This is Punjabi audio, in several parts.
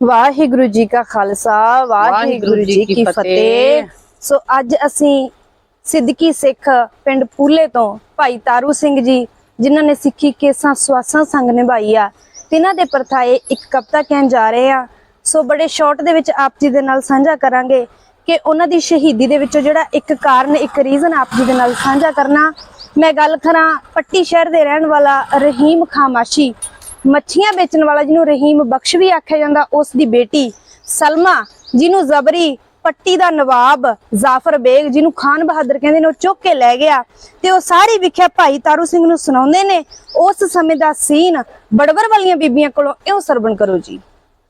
ਵਾਹਿਗੁਰੂ ਜੀ ਕਾ ਖਾਲਸਾ ਵਾਹਿਗੁਰੂ ਜੀ ਕੀ ਫਤਿਹ। ਸੋ ਅੱਜ ਅਸੀਂ ਸਿੱਧਕੀ ਸਿੱਖ ਪਿੰਡ ਪੂਲੇ ਤੋਂ ਭਾਈ ਤਾਰੂ ਸਿੰਘ ਜੀ ਜਿਨ੍ਹਾਂ ਨੇ ਸਿੱਖੀ ਕੇਸਾਂ ਸਵਾਸਾਂ ਸੰਗ ਨਿਭਾਈ ਆ ਤਿਨਾਂ ਦੇ ਪਰਥਾਏ ਇੱਕ ਕਵਿਤਾ ਕਹਿਣ ਜਾ ਰਹੇ ਆ ਸੋ ਬੜੇ ਸ਼ਾਰਟ ਦੇ ਵਿੱਚ ਆਪ ਜੀ ਦੇ ਨਾਲ ਸਾਂਝਾ ਕਰਾਂਗੇ ਕਿ ਉਹਨਾਂ ਦੀ ਸ਼ਹੀਦੀ ਦੇ ਵਿੱਚੋਂ ਜਿਹੜਾ ਇੱਕ ਕਾਰਨ ਇੱਕ ਰੀਜ਼ਨ ਆਪ ਜੀ ਦੇ ਨਾਲ ਸਾਂਝਾ ਕਰਨਾ। ਮੈਂ ਗੱਲ ਕਰਾਂ ਪੱਟੀ ਸ਼ਹਿਰ ਦੇ ਰਹਿਣ ਵਾਲਾ ਰਹੀਮ ਖਾਮਾਸ਼ੀ ਮੱਛੀਆਂ ਵੇਚਣ ਵਾਲਾ ਜਿਹਨੂੰ ਰਹੀਮ ਬਖਸ਼ ਵੀ ਆਖਿਆ ਜਾਂਦਾ, ਉਸ ਦੀ ਬੇਟੀ ਸਲਮਾ, ਜਿਹਨੂੰ ਜ਼ਬਰੀ ਪੱਟੀ ਦਾ ਨਵਾਬ ਜ਼ਾਫਰ ਬੇਗ, ਜਿਹਨੂੰ ਖਾਨ ਬਹਾਦਰ ਕਹਿੰਦੇ ਨੇ, ਉਹ ਚੁੱਕ ਕੇ ਲੈ ਗਿਆ ਤੇ ਉਹ ਸਾਰੀ ਵਿਖਿਆ ਭਾਈ ਤਾਰੂ ਸਿੰਘ ਨੂੰ ਸੁਣਾਉਂਦੇ ਨੇ, ਉਸ ਸਮੇਂ ਦਾ ਸੀਨ ਬੜਵਰ ਵਾਲੀਆਂ ਬੀਬੀਆਂ ਕੋਲੋਂ ਇਉਂ ਸਰਵਣ ਕਰੋ ਜੀ।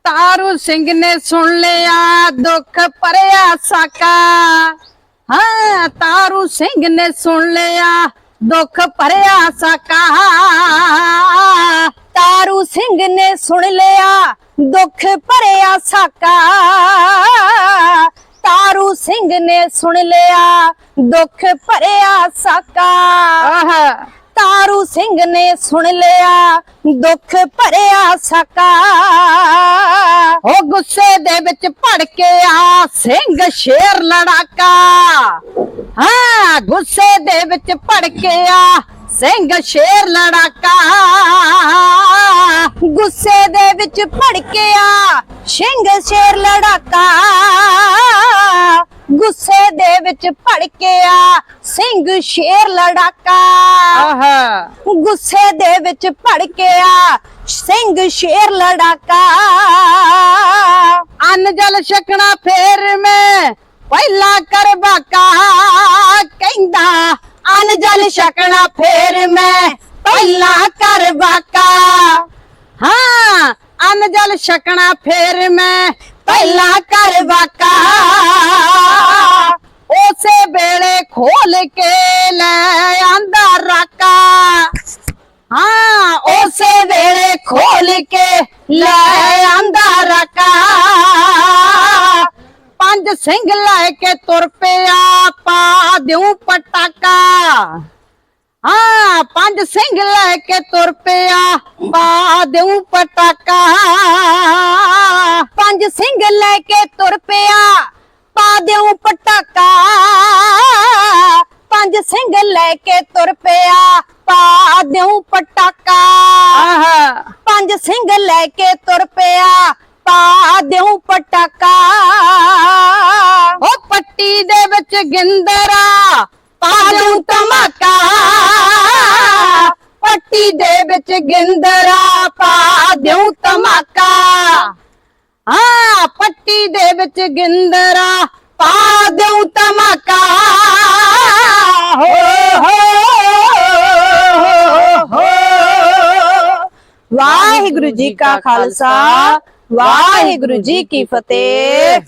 ਤਾਰੂ ਸਿੰਘ ਨੇ ਸੁਣ ਲਿਆ, ਦੁੱਖ ਭਰਿਆ ਸਾਕਾ। ਹਾਂ, ਤਾਰੂ ਸਿੰਘ ਨੇ ਸੁਣ ਲਿਆ, ਦੁੱਖ ਭਰਿਆ ਸਾਕਾ। ਸੁਣ ਲਿਆ ਦੁੱਖ ਭਰਿਆ ਸਾਕਾ। ਤਾਰੂ ਸਿੰਘ ਨੇ ਸੁਣ ਲਿਆ ਦੁੱਖ ਭਰਿਆ ਸਾਕਾ। ਤਾਰੂ ਸਿੰਘ ਨੇ ਸੁਣ ਲਿਆ ਦੁੱਖ ਭਰਿਆ ਸਾਕਾ। ਉਹ ਗੁੱਸੇ ਦੇ ਵਿੱਚ ਭੜ ਕੇ ਆ ਸਿੰਘ ਸ਼ੇਰ ਲੜਾਕਾ। ਹਾਂ ਗੁੱਸੇ ਦੇ ਵਿੱਚ ਭੜ ਕੇ ਆ ਸਿੰਘ ਸ਼ੇਰ ਲੜਾਕਾ। ਵਿੱਚ ਭੜਕਿਆ ਸਿੰਘ ਸ਼ੇਰ ਲੜਾਕਾ। ਗੁੱਸੇ ਦੇ ਵਿੱਚ ਭੜਕਿਆ ਸਿੰਘ ਸ਼ੇਰ ਲੜਾਕਾ। ਆਹ। ਗੁੱਸੇ ਦੇ ਵਿੱਚ ਭੜਕਿਆ ਸਿੰਘ ਸ਼ੇਰ ਲੜਾਕਾ। ਅੰਨ ਜਲ ਛਕਣਾ ਫੇਰ ਮੈਂ ਪਹਿਲਾ ਕਰ ਬਾਕਾ ਕਹਿੰਦਾ ਅੰਨ ਜਲ ਛਕਣਾ ਫੇਰ ਮੈਂ ਪਹਿਲਾ ਕਰ ਬਾਕਾ ਅੰਨ ਜਲ ਛਕਣਾ ਫੇਰ ਮੈਂ ਪਹਿਲਾ ਕਰ ਬਾਕਾ ਉਸੇ ਵੇਲੇ ਖੋਲ ਕੇ ਲੈ ਆਂਦਾ ਰਾਕਾ ਹਾਂ ਉਸੇ ਵੇਲੇ ਖੋਲ ਕੇ ਲੈ ਆਂਦਾ ਰਕਾ ਪੰਜ ਸਿੰਘ ਲੈ ਕੇ ਤੁਰ ਪਿਆ ਪਾ ਦਿਉ ਪਟਾਕਾ ਹਾਂ ਪੰਜ ਸਿੰਘ ਲੈ ਕੇ ਤੁਰ ਪਿਆ ਪਾ ਦਿਉ ਪਟਾਕਾ ਪੰਜ ਸਿੰਘ ਲੈ ਕੇ ਤੁਰ ਪਿਆ ਪਾ ਦਿਉ ਪਟਾਕਾ ਪੰਜ ਸਿੰਘ ਲੈ ਕੇ ਤੁਰ ਪਿਆ ਪਾ ਦਿਉ ਪਟਾਕਾ ਪੰਜ ਸਿੰਘ ਲੈ ਕੇ ਤੁਰ ਪਿਆ ਪਾ ਦਿਉ ਪਟਾਕਾ ਉਹ ਪੱਟੀ ਦੇ ਵਿੱਚ ਗਿੰਦਰਾ ਪਾ ਦੂੰ ਧਮਾਕਾ ਵਿੱਚ ਗਿੰਦਰਾ ਪਾ ਦਿਉ ਧਮਾਕਾ। ਹਾਂ, ਪੱਟੀ ਦੇ ਵਿੱਚ ਗਿੰਦਰਾ ਪਾ ਦਿਉ ਧਮਾਕਾ। ਹੋ ਹੋ ਵਾਹਿਗੁਰੂ ਜੀ ਕਾ ਖਾਲਸਾ, ਵਾਹਿਗੁਰੂ ਜੀ ਕੀ ਫਤਿਹ।